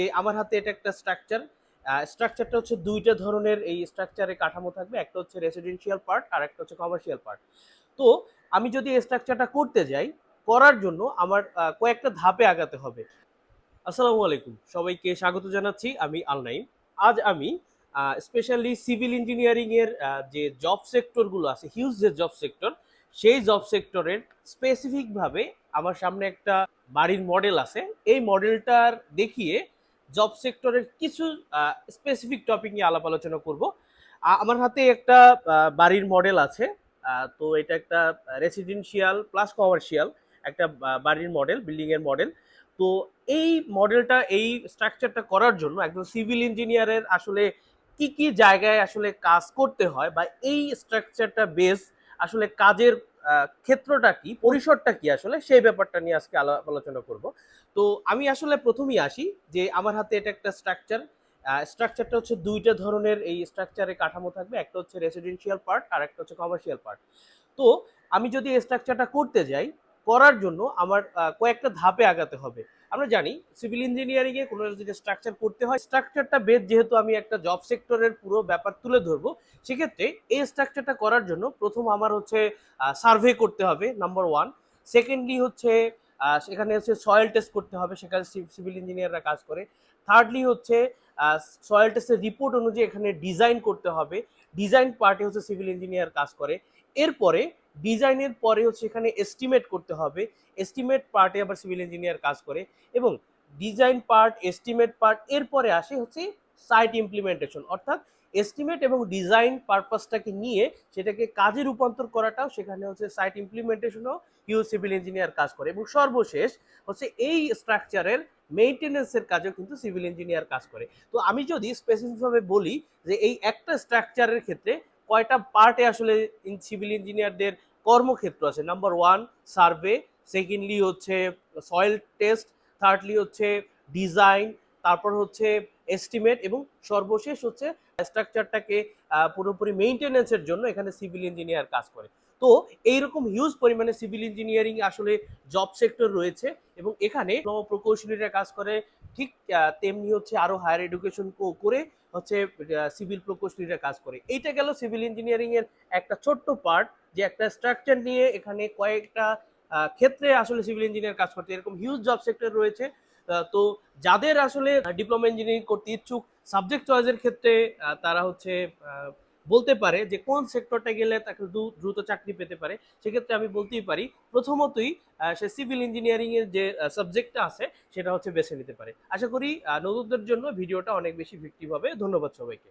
আমার হাতে এটা একটা স্ট্রাকচার স্ট্রাকচারটা হচ্ছে দুইটা ধরনের এই স্ট্রাকচারে কাঠামো থাকবে। একটা হচ্ছে রেসিডেন্সিয়াল পার্ট আর একটা হচ্ছে কমার্শিয়াল পার্ট তো আমি যদি এই স্ট্রাকচারটা করতে যাই, করার জন্য আমার কয়েকটা ধাপে আগাতে হবে। আসসালামু আলাইকুম। সবাইকে স্বাগত জানাচ্ছি। আমি আলনাইম আজ আমি স্পেশালি সিভিল ইঞ্জিনিয়ারিং এর যে জব সেক্টরগুলো আছে হিউজ যে জব সেক্টর সেই জব সেক্টরের স্পেসিফিক ভাবে আমার সামনে একটা বাড়ির মডেল আছে। এই মডেলটার দেখিয়ে জব সেক্টরের কিছু স্পেসিফিক টপিক নিয়ে আলাপ আলোচনা করব। আমার হাতে একটা বাড়ির মডেল আছে। তো এটা একটা রেসিডেন্সিয়াল প্লাস কমার্শিয়াল একটা বাড়ির মডেল বিল্ডিং এর মডেল তো এই মডেলটা এই স্ট্রাকচারটা করার জন্য একজন সিভিল ইঞ্জিনিয়ারের আসলে কি কি জায়গায় আসলে কাজ করতে হয় বা এই স্ট্রাকচারটা বেস আসলে কাজের ক্ষেত্রটা কি, পরিসরটা কি আসলে, সেই ব্যাপারটা নিয়ে আজকে আলোচনা করব। তো আমি আসলে প্রথমেই আসি যে আমার হাতে এটা একটা স্ট্রাকচার স্ট্রাকচারটা হচ্ছে দুইটা ধরনের এই স্ট্রাকচারে কাঠামো থাকবে, একটা হচ্ছে রেসিডেন্সিয়াল পার্ট আর একটা হচ্ছে কমার্শিয়াল পার্ট তো আমি যদি এই স্ট্রাকচারটা করতে যাই, করার জন্য আমার কয়েকটা ধাপে আগাতে হবে। আমরা জানি সিভিল ইঞ্জিনিয়ারিংয়ে কোনো যদি স্ট্রাকচার করতে হয় স্ট্রাকচারটা বেদ যেহেতু আমি একটা জব সেক্টরের পুরো ব্যাপার তুলে ধরবো, সেক্ষেত্রে এই স্ট্রাকচারটা করার জন্য প্রথম আমার হচ্ছে সার্ভে করতে হবে নাম্বার ওয়ান সেকেন্ডলি হচ্ছে সেখানে হচ্ছে সয়েল টেস্ট করতে হবে, সেখানে সিভিল ইঞ্জিনিয়াররা কাজ করে। থার্ডলি হচ্ছে সয়েল টেস্টের রিপোর্ট অনুযায়ী এখানে ডিজাইন করতে হবে। ডিজাইন পার্টে হচ্ছে সিভিল ইঞ্জিনিয়ার কাজ করে। এরপরে ডিজাইনের পরে হচ্ছে এখানে এস্টিমেট করতে হবে। এস্টিমেট পার্টে আবার সিভিল ইঞ্জিনিয়ার কাজ করে এবং ডিজাইন পার্ট এস্টিমেট পার্ট এরপরে আসে হচ্ছে সাইট ইমপ্লিমেন্টেশন অর্থাৎ এস্টিমেট এবং ডিজাইন পারপাসটাকে নিয়ে সেটাকে কাজে রূপান্তর করাটাও সেখানে হচ্ছে সাইট ইমপ্লিমেন্টেশনও ইউ সিভিল ইঞ্জিনিয়ার কাজ করে। এবং সর্বশেষ হচ্ছে এই স্ট্রাকচারের মেইনটেনেন্সের কাজেও কিন্তু সিভিল ইঞ্জিনিয়ার কাজ করে। তো আমি যদি স্পেসিফিকভাবে বলি যে এই একটা স্ট্রাকচারের ক্ষেত্রে কয়টা পার্টে আসলে সিভিল ইঞ্জিনিয়ারদের কর্মক্ষেত্র আছে? নাম্বার ওয়ান সার্ভে সেকেন্ডলি হচ্ছে সয়েল টেস্ট থার্ডলি হচ্ছে ডিজাইন তারপর হচ্ছে এস্টিমেট এবং সর্বশেষ হচ্ছে স্ট্রাকচারটাকে পুরোপুরি মেইনটেনেন্সের জন্য এখানে সিভিল ইঞ্জিনিয়ার কাজ করে। তো এইরকম হিউজ পরিমাণে সিভিল ইঞ্জিনিয়ারিং আসলে জব সেক্টর রয়েছে এবং এখানে প্রকৌশলীরা কাজ করে, ঠিক তেমনি হচ্ছে আরও হায়ার এডুকেশন করে হচ্ছে সিভিল প্রকৌশলীরা কাজ করে। এইটা গেল সিভিল ইঞ্জিনিয়ারিং এর একটা ছোট্ট পার্ট যে একটা স্ট্রাকচার নিয়ে এখানে কয়েকটা ক্ষেত্রে আসলে সিভিল ইঞ্জিনিয়ার কাজ করতে, এরকম হিউজ জব সেক্টর রয়েছে। তো যাদের আসলে ডিপ্লোমা ইঞ্জিনিয়ারিং করতে ইচ্ছুক সাবজেক্ট চয়েসের ক্ষেত্রে তারা হচ্ছে বলতে পারে যে কোন সেক্টরটা গেলে তাকে দ্রুত চাকরি পেতে পারে, সেক্ষেত্রে আমি বলতেই পারি প্রথমতই সে সিভিল ইঞ্জিনিয়ারিং এর যে সাবজেক্টটা আছে সেটা হচ্ছে বেছে নিতে পারে। আশা করি নতুনদের জন্য ভিডিওটা অনেক বেশি ভিক্টিভ হবে। ধন্যবাদ সবাইকে।